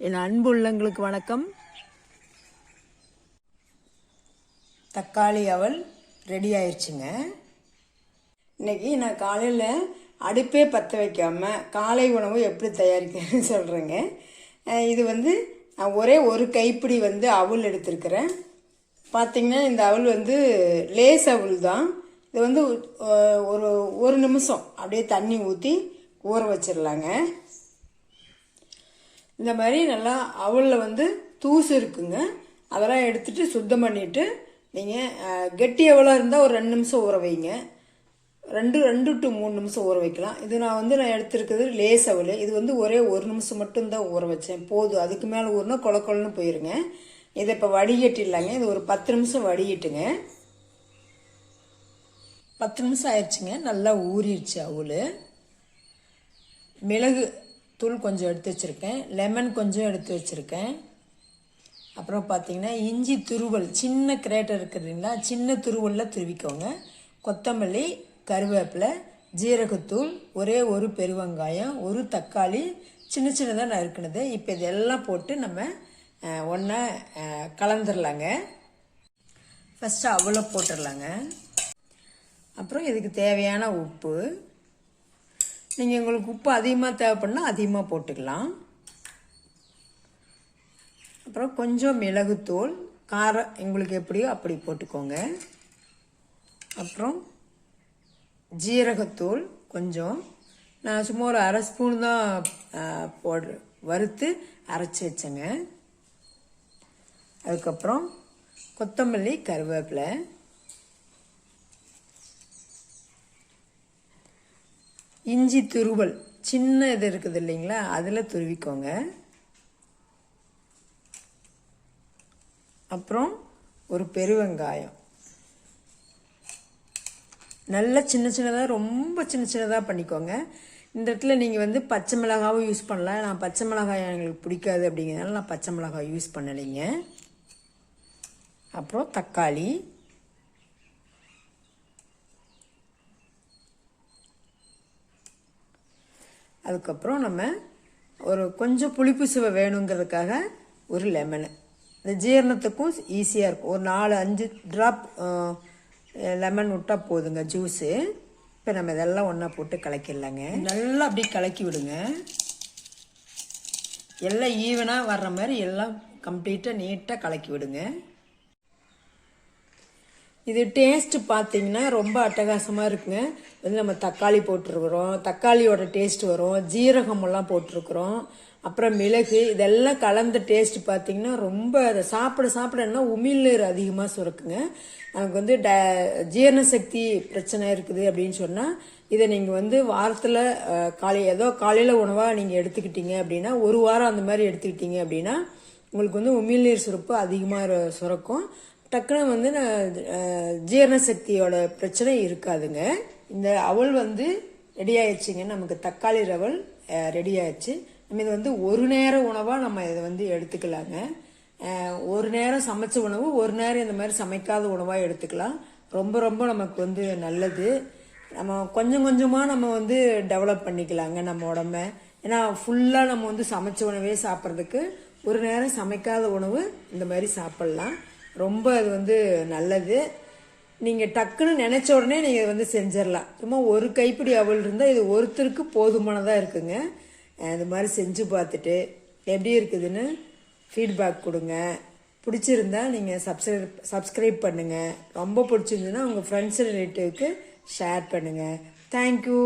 என் அன்பு உள்ளங்களுக்கு வணக்கம். தக்காளி அவல் ரெடி ஆயிடுச்சுங்க இன்னைக்கு நான் காலையில் அடுப்பே பற்ற வைக்காமல் காலை உணவு எப்படி தயாரிக்கிறேன்னு சொல்கிறேங்க இது வந்து நான் ஒரே ஒரு கைப்பிடி வந்து அவல் எடுத்திருக்கிறேன். பார்த்தீங்கன்னா இந்த அவல் வந்து லேஸ் அவல் தான். இது வந்து ஒரு ஒரு நிமிஷம் அப்படியே தண்ணி ஊற்றி ஊற வச்சிடலாங்க இந்த மாதிரி நல்லா அவலில் வந்து தூசு இருக்குங்க. அதெல்லாம் எடுத்துட்டு சுத்தம் பண்ணிவிட்டு நீங்கள் கெட்டி அவலாக இருந்தால் ஒரு ரெண்டு நிமிஷம் ஊற வைங்க. ரெண்டு ரெண்டு டு மூணு நிமிஷம் ஊற வைக்கலாம். இது நான் வந்து நான் எடுத்திருக்கிறது லேஸ் அவல். இது வந்து ஒரே ஒரு நிமிஷம் மட்டும்தான் ஊற வச்சேன். போதும். அதுக்கு மேலே ஊறினா கொல கொலன்னு போயிருங்க. இதை இப்போ வடிகட்டிடலாங்க. இது ஒரு பத்து நிமிஷம் வடிகட்டுங்க. பத்து நிமிஷம் ஆயிடுச்சுங்க. நல்லா ஊறிடுச்சு அவல். மிளகு தூள் கொஞ்சம் எடுத்து வச்சுருக்கேன். லெமன் கொஞ்சம் எடுத்து வச்சுருக்கேன். அப்புறம் பார்த்தீங்கன்னா இஞ்சி துருவல் சின்ன கிரேட்டர் இருக்குதுங்களா சின்ன துருவலில் துருவிக்கோங்க. கொத்தமல்லி கருவேப்பிலை ஜீரகத்தூள் ஒரே ஒரு பெருவெங்காயம் ஒரு தக்காளி சின்ன சின்னதாக நறுக்கினது இப்போ இதெல்லாம் போட்டு நம்ம ஒன்றா கலந்துடலாங்க ஃபஸ்ட்டு அவ்வளோ போட்டுடலாங்க அப்புறம் இதுக்கு தேவையான உப்பு நீங்கள் உங்களுக்கு உப்பு அதிகமாக தேவைப்படுனா அதிகமாக போட்டுக்கலாம். அப்புறம் கொஞ்சம் மிளகுத்தூள் காரம் எங்களுக்கு எப்படியோ அப்படி போட்டுக்கோங்க. அப்புறம் ஜீரகத்தூள் கொஞ்சம். நான் சும்மா ஒரு அரை ஸ்பூன் தான் போடு வறுத்து அரைச்சி வச்சேங்க. அதுக்கப்புறம் கொத்தமல்லி கருவேப்பிலை இஞ்சி துருவல். சின்ன இது இருக்குது இல்லைங்களா? அதில் துருவிக்கோங்க. அப்புறம் ஒரு பெருவெங்காயம். நல்ல சின்ன சின்னதாக ரொம்ப சின்ன சின்னதாக பண்ணிக்கோங்க. இந்த இடத்துல நீங்கள் வந்து பச்சை மிளகாவும் யூஸ் பண்ணலாம். நான் பச்சை மிளகாய் எங்களுக்கு பிடிக்காது அப்படிங்கிறதுனால நான் பச்சை மிளகாய் யூஸ் பண்ணலைங்க. அப்புறம் தக்காளி. அதுக்கப்புறம் நம்ம ஒரு கொஞ்சம் புளிப்பு சுவை வேணுங்கிறதுக்காக ஒரு லெமனு இந்த ஜீரணத்துக்கும் ஈஸியாக இருக்கும். ஒரு நாலு அஞ்சு ட்ராப் லெமன் விட்டால் போதுங்க ஜூஸு இப்போ நம்ம இதெல்லாம் ஒன்றா போட்டு கலக்கிடலாங்க. நல்லா அப்படியே கலக்கி விடுங்க. எல்லாம் ஈவனாக வர்ற மாதிரி எல்லாம் கம்ப்ளீட்டாக நீட்டாக கலக்கி விடுங்க. இது டேஸ்ட்டு பார்த்தீங்கன்னா ரொம்ப அட்டகாசமாக இருக்குங்க. வந்து நம்ம தக்காளி போட்டிருக்கிறோம். தக்காளியோட டேஸ்ட் வரும். ஜீரகமெல்லாம் போட்டிருக்கிறோம். அப்புறம் மிளகு இதெல்லாம் கலந்த டேஸ்ட் பார்த்தீங்கன்னா ரொம்ப அதை சாப்பிட சாப்பிடன்னா உமிழ்நீர் அதிகமாக சுரக்குங்க. நமக்கு வந்து ட ஜீரண சக்தி பிரச்சனை இருக்குது அப்படின்னு சொன்னால் இதை நீங்கள் வந்து வாரத்தில் காலை ஏதோ காலையில் உணவாக நீங்கள் எடுத்துக்கிட்டீங்க அப்படின்னா ஒரு வாரம் அந்த மாதிரி எடுத்துக்கிட்டீங்க அப்படின்னா உங்களுக்கு வந்து உமிழ்நீர் சுரப்பு அதிகமாக சுரக்கும். டக்குன்னு வந்து நான் ஜீரண சக்தியோட பிரச்சனை இருக்காதுங்க. இந்த அவல் வந்து ரெடி ஆயிடுச்சுங்க நமக்கு தக்காளி ரவல் ரெடி ஆயிடுச்சு நம்ம இது வந்து ஒரு நேர உணவாக நம்ம இதை வந்து எடுத்துக்கலாங்க. ஒரு நேரம் சமைச்ச உணவு ஒரு நேரம் இந்த மாதிரி சமைக்காத உணவாக எடுத்துக்கலாம். ரொம்ப ரொம்ப நமக்கு வந்து நல்லது. நம்ம கொஞ்சம் கொஞ்சமாக நம்ம வந்து டெவலப் பண்ணிக்கலாங்க நம்ம உடம்ப. ஏன்னா ஃபுல்லாக நம்ம வந்து சமைச்ச உணவே சாப்பிட்றதுக்கு ஒரு நேரம் சமைக்காத உணவு இந்த மாதிரி சாப்பிட்லாம். ரொம்ப அது வந்து நல்லது. நீங்கள் டக்குன்னு நினச்ச உடனே நீங்கள் வந்து செஞ்சிடலாம். சும்மா ஒரு கைப்பிடி அவல் இருந்தால் இது ஒருத்தருக்கு போதுமானதாக இருக்குங்க. இது மாதிரி செஞ்சு பார்த்துட்டு எப்படி இருக்குதுன்னு ஃபீட்பேக் கொடுங்க. பிடிச்சிருந்தா நீங்கள் சப்ஸ்கிரைப் சப்ஸ்கிரைப் பண்ணுங்கள் ரொம்ப பிடிச்சிருந்துன்னா உங்கள் ஃப்ரெண்ட்ஸ் ரிலேட்டிவ்க்கு ஷேர் பண்ணுங்கள் தேங்க்யூ